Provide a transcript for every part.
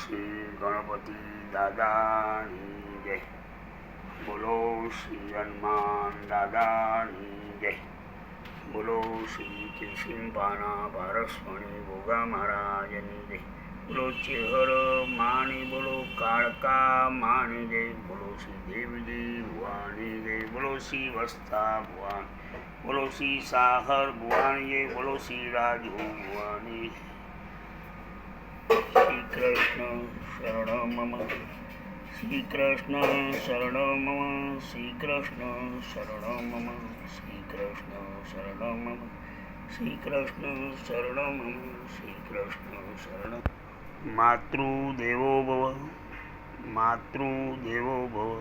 શ્રી ગણપતિ દાદાની જય બોલો શ્રી હનુમાન દાદાની જય બોલો શ્રી કિશિંપાના પારસમણી ભોગા મહારાજની જય બોલો ચેહર માણી બોલો કાળકા માણી જય બોલો શ્રી દેવજી ભુવાની જય બોલો શ્રી વસ્તા ભુવાની બોલો શ્રી સાહર ભુવાની જય બોલો શ્રી રાજુ ભુવાની શ્રી કૃષ્ણ શરણ મમ. શ્રી કૃષ્ણ શરણ મમ. શ્રી કૃષ્ણ શરણ મમ. શ્રી કૃષ્ણ શરણ મમ. શ્રી કૃષ્ણ શરણ મમ. શ્રી કૃષ્ણ શરણ માતૃદેવો ભવ. માતૃદેવો ભવ.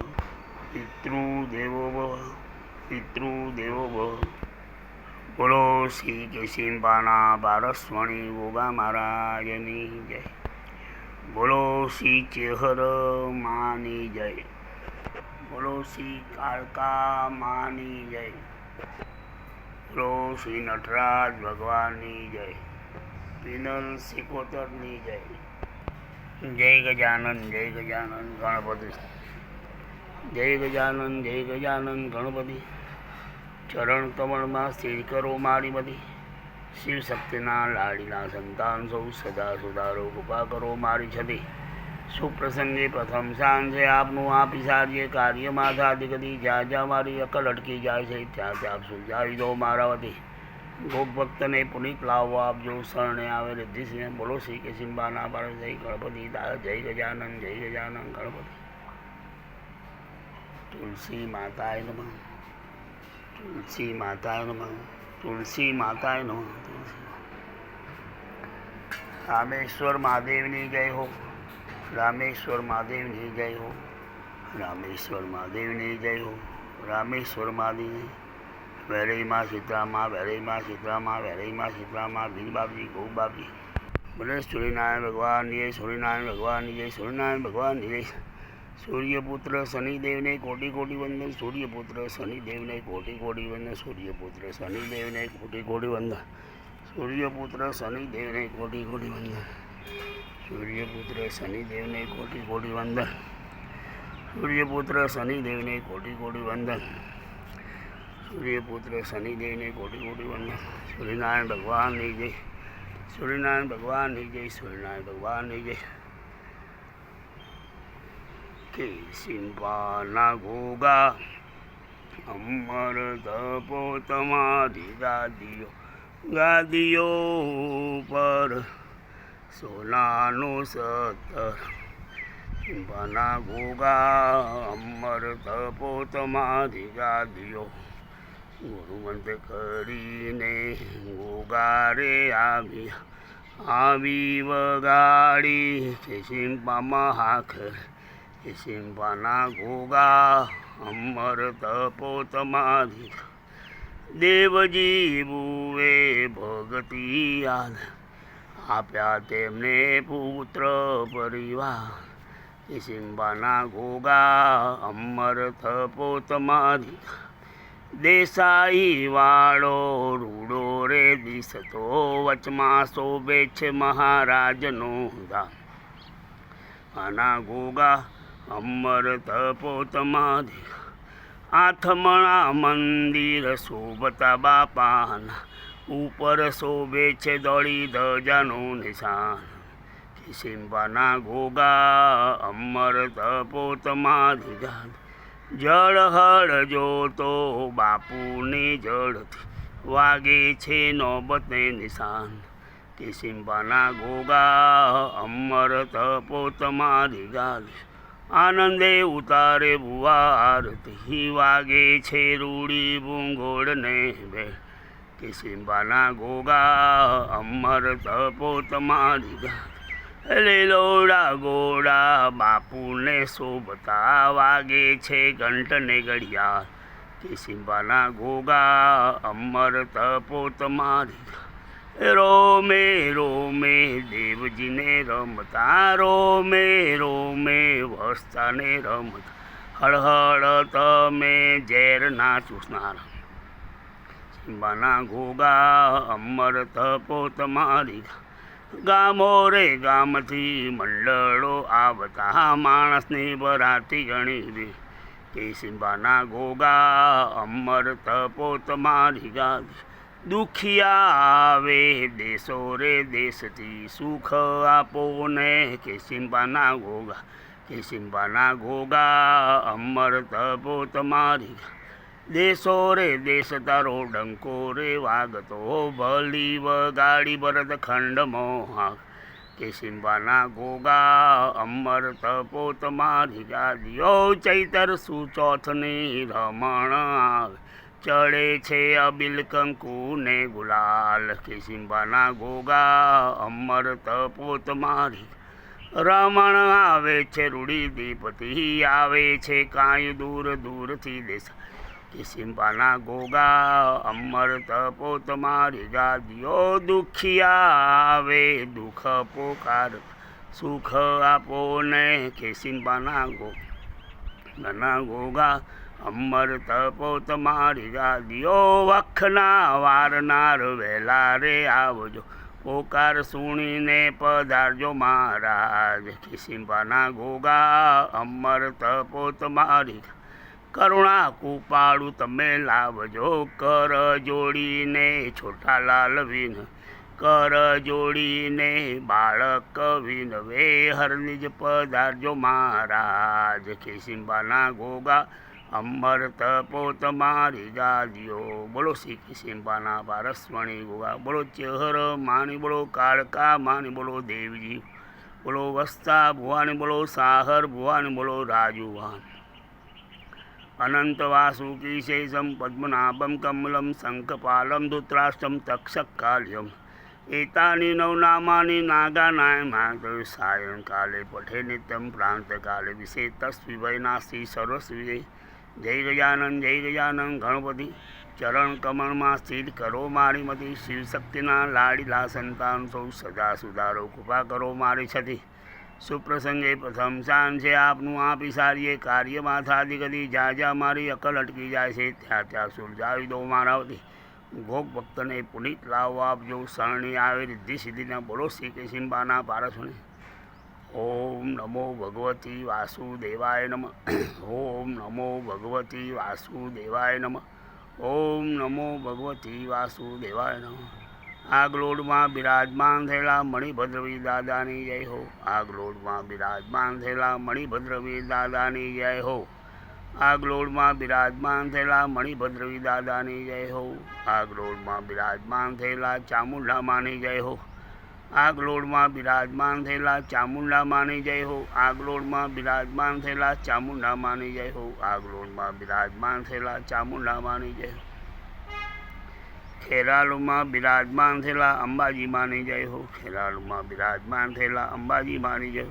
પિતૃદેવો ભવ. ભવ. બોલો શ્રી કેશિંબાના બારસ્વણી ગોગા મહારાજની જય. બોલો શ્રી ચેહર માની જય. બોલો શ્રી કાળકા માની જય. બોલો શ્રી નટરાજ ભગવાનની જય. પિનલ સિકોતરની જય. જય ગજાનંદ જય ગજાનંદ ગણપતિ. જય ગજાનંદ જય ગજાનંદ ગણપતિ. ચરણ કમળમાં સ્થિર કરો મારી બધી. શિવ શક્તિના લાડીના સંતાન સૌ સદા સુધારો કૃપા કરો મારી છતી સુપ્રસંગે પ્રથમ સાંજે આપનું આપી સારીએ કાર્યમાં કદી જ્યાં જ્યાં મારી અકલ અટકી જાય છે, ત્યાં ત્યાં સુજાવી દો મારા વતી. ભોગ ભક્તને પુનિત લાવવા આપજો શરણે આવે રિદ્ધિસિંહ બોલો શ્રી કે સિંબાના પાર જય ગણપતિ જય ગજાનંદ જય ગજાનંદ ગણપતિ. તુલસી માતાએ નમઃ. તુલસી માતાએ નમઃ તુલસી માતાએ નમઃ રામેશ્વર મહાદેવની જય હો, રામેશ્વર મહાદેવની જય હો, રામેશ્વર મહાદેવની જય હો, રામેશ્વર મહાદેવ વેરઈમાં સીતરામાં વેરઈમાં સીતરામાં વેરઈમાં સીતરામાં ભીલ બાપજી, ગૌ બાપજી. બોલે સૂર્યનારાયણ ભગવાનની જય, સૂર્યનારાયણ ભગવાનની જય, સૂર્યનારાયણ ભગવાનની જય. સૂર્યપુત્ર શનિદેવને કોટી કોટી વંદન સૂર્યપુત્ર શનિદેવને કોટી કોટી વંદન સૂર્યપુત્ર શનિદેવને કોટી કોટી વંદન સૂર્યપુત્ર શનિદેવને કોટી કોટી વંદન સૂર્યપુત્ર શનિદેવને કોટી કોટી વંદન સૂર્યપુત્ર શનિદેવને કોટી કોટી વંદન સૂર્યપુત્ર શનિદેવને કોટી કોટી વંદન સૂર્યનારાયણ ભગવાનની જય સૂર્યનારાયણ ભગવાનની જય સૂર્યનારાયણ ભગવાનની જય કે સિંપાના ઘોગા અમર તપો તમારી ગાદીઓ ગાદીઓ પર સોનાનું સતર સિંપાના ઘોગા અમર તપો તમારી ગાદીઓ ગુરુમંત કરીને ગોગારે આવી આવી વગાડી છે સિંપામાં હાખર કે ઘોગા અમર તપો તમારી દેવજી બુએ ભગતી યાદ આપ્યા તેમને પુત્ર પરિવાર. સિંબાના ગોગા અમર તપો તમારી દેસાઈ વાળો રૂડો રે દિસતો વચમાં શોભે છે મહારાજનો ધામ આના ગોગા અમર તપોતમાધિ આથમણા મંદિર શોભતા બાપાના, ઉપર શોભે છે દોડી ધજાનું નિશાન. કિસિંબાના ગોગા અમર તપોતમાધિ જાત જળ હળ જોતો બાપુની જળથી વાગે છે નોબતને નિશાન. કિસિંબાના ગોગા અમર તપોતમાધિ ગાલ આનંદે ઉતારે ભુવા આરતી વાગે છે રૂડી ભૂંગોળને બે કિસિંબાના ગોગા અમર તપો તમારી ગાલ લીલોડા ગોડા બાપુને શોભતા વાગે છે ઘંટને ઘડિયાળ. કિસિંબાના ગોગા અમર તપો તમારી ગાલ રોમે રોમે, દેવજીને રમતા, રોમે રોમે, વસ્તાને રમતા. હળહળ તમે ઝેરના ચૂસનાર સિંબાના ઘોગા અમર તપો તમારી ગામો રે, ગામથી મંડળો આવતા, માણસની બરાતી ગણી રે. કે સિંબાના ગોગા અમર તપો તમારી ગાદી દુખિયા આવે દેશો રે દેશથી સુખ આપો ને કે સિંબાના ગોગા, કે સિંબાના ગોગા, અમર તપો તમારી. દેશો રે દેશ તારો ડંકો રે વાગતો ભલી વગાડી ભરત ખંડ મોહા કે સિંબાના ગોગા, અમર તપો તમારી. ગાદીઓ ચૈતર સુચોથની રમણ આવે ચડે છે અબિલ કંકુ ને ગુલાલ. કે સિંબાના ગોગા, અમર તપોત મારી. રમણ આવે છે, રૂડી દીપતિ આવે છે, કાંઈ દૂર દૂરથી દેશ કે સિંબાના ગોગા, અમર તપોત મારી. ગાદીઓ દુખિયા આવે, દુઃખ પોકાર. સુખ આપો ને કે સિંબાના ગો, નાના ગોગા અમર તપો તમારી ગાદીઓ, વખના વારનાર વહેલા રે આવજો. પોકાર સુણીને પધારજો મહારાજ. ખિસિંબાના ગોગા, અમર તપો તમારી કરુણા કૃપાળુ તમે લાવજો. કર જોડીને છોટા લાલ વિન, કર જોડીને બાળક વિનવે હરનિજ પધારજો મહારાજ. ખિસિંબાના ગોગા અમર તપો તમારી ગાદીઓ બોલો શ્રી સિંબાના પારસમણી ગોગા બોલો ચહર માની, બોલો કાળકા માની, બોલો દેવજી. બોલો વસ્તા ભુવાની, બોલો સાહર ભુવાની, બોલો રાજુવાન. અનંત વાસુકી શેષમ પદ્મનાભમ કમલમ શંખપાલમ ધૃતરાષ્ટ્રમ તક્ષકાલ્યમ. એતાની નવનામાની નાગાનાયમાં સાયંકાલે, પઠે નિત્યમ પ્રાંતકાલે. વિશે તસ્વિવય નાસ્તિ સર્વસ્વિજય જય ગજાનંદ જય ગજાનંદ, ગણપતિ. ચરણ કમળમાં સ્થિર કરો મારી મતી. શિવશક્તિના લાડીલા સંતાન સૌ સદા સુધારો કૃપા કરો મારી છતી. સુપ્રસંગે પ્રથમ શાન છે આપનું, આપી સારીએ કાર્યમાં થાદી કદી જ્યાં જ્યાં મારી અકલ અટકી જાય છે, ત્યાં ત્યાં સુલઝાવી દો મારા ભોગ ભક્તને પુનિત લાવો આપજો શરણી આવે રિદ્ધિ સિદ્ધિના બોલો, શ્રી કેશિંબાના પારસોને. ઓમ નમો ભગવતી વાસુદેવાય નમ, ઓમ નમો ભગવતી વાસુદેવાય નમ, ઓમ નમો ભગવતી વાસુદેવાય નમ. આગલોડમાં બિરાજમાન થયેલા મણિભદ્રવી દાદાની જય હો. આગલોડમાં બિરાજમાન થયેલા મણિભદ્રવી દાદાની જય હો. આગલોડમાં બિરાજમાન થયેલા મણિભદ્રવી દાદાની જય હો. આગલોડમાં બિરાજમાન થયેલા ચામુંડામાની જય હો. આગલોડમાં બિરાજમાન થયેલા ચામુંડા માની જય હો આગલોડમાં બિરાજમાન થયેલા ચામુંડા માની જય હો આગલોડમાં બિરાજમાન થયેલા ચામુંડા માની જય હો. ખેરાલુમાં બિરાજમાન થયેલા અંબાજી માની જય હો, ખેરાલુમાં બિરાજમાન થયેલા અંબાજી માની જય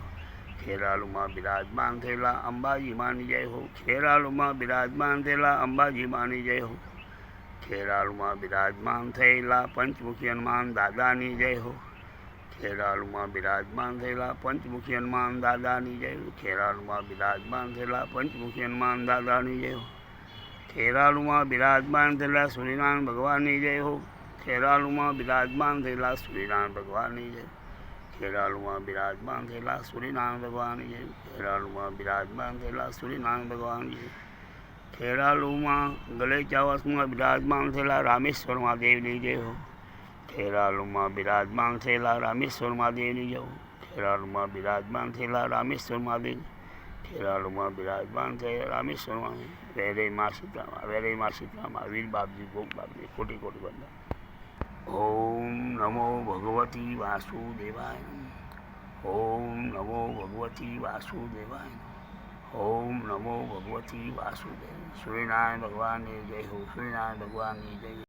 ખેરાલુમાં બિરાજમાન થયેલા અંબાજી માની જય હો, ખેરાલુમાં બિરાજમાન થયેલા અંબાજી માની જય હો, ખેરાલુમાં બિરાજમાન થયેલા પંચમુખી હનુમાન દાદાની જય હો ખેરાલુમાં બિરાજમાન થયેલા પંચમુખી હનુમાન દાદાની જય. ખેરાલુમાં બિરાજમાન થયેલા પંચમુખી હનુમાન દાદાની જય ખેરાલુમાં બિરાજમાન થયેલા સૂર્યનારાયણ ભગવાનની જય હો. ખેરાલુમાં બિરાજમાન થયેલા સૂર્યનારાયણ ભગવાનની જય. ખેરાલુમાં બિરાજમાન થયેલા સૂર્યનારાયણ ભગવાનની જય. ખેરાલુમાં બિરાજમાન થયેલા સૂર્યનારાયણ ભગવાનની જય. ખેરાલુમાં ગલેચાવાસમાં બિરાજમાન થયેલા રામેશ્વર મહાદેવની જય હો. ખેરાલુમાં બિરાજમાન થયેલા રામેશ્વર મહાદેવની જવું. ખેરાલુમાં બિરાજમાન થયેલા રામેશ્વર મહાદેવ. ખેરાલુમાં બિરાજમાન થયેલા રામેશ્વર મહાદેવ. વેરે મા સીતામાં વેરે મા સીતામાં વીર બાપજી ગોમ બાપજી, કોટી કોટી બંધા ઓમ નમો ભગવતી વાસુદેવાય. ઓમ નમો ભગવતી વાસુદેવાય ઓમ નમો ભગવતી વાસુદેવ સૂર્યનારાયણ ભગવાનની જય હો, સૂર્યનારાયણ ભગવાનની જય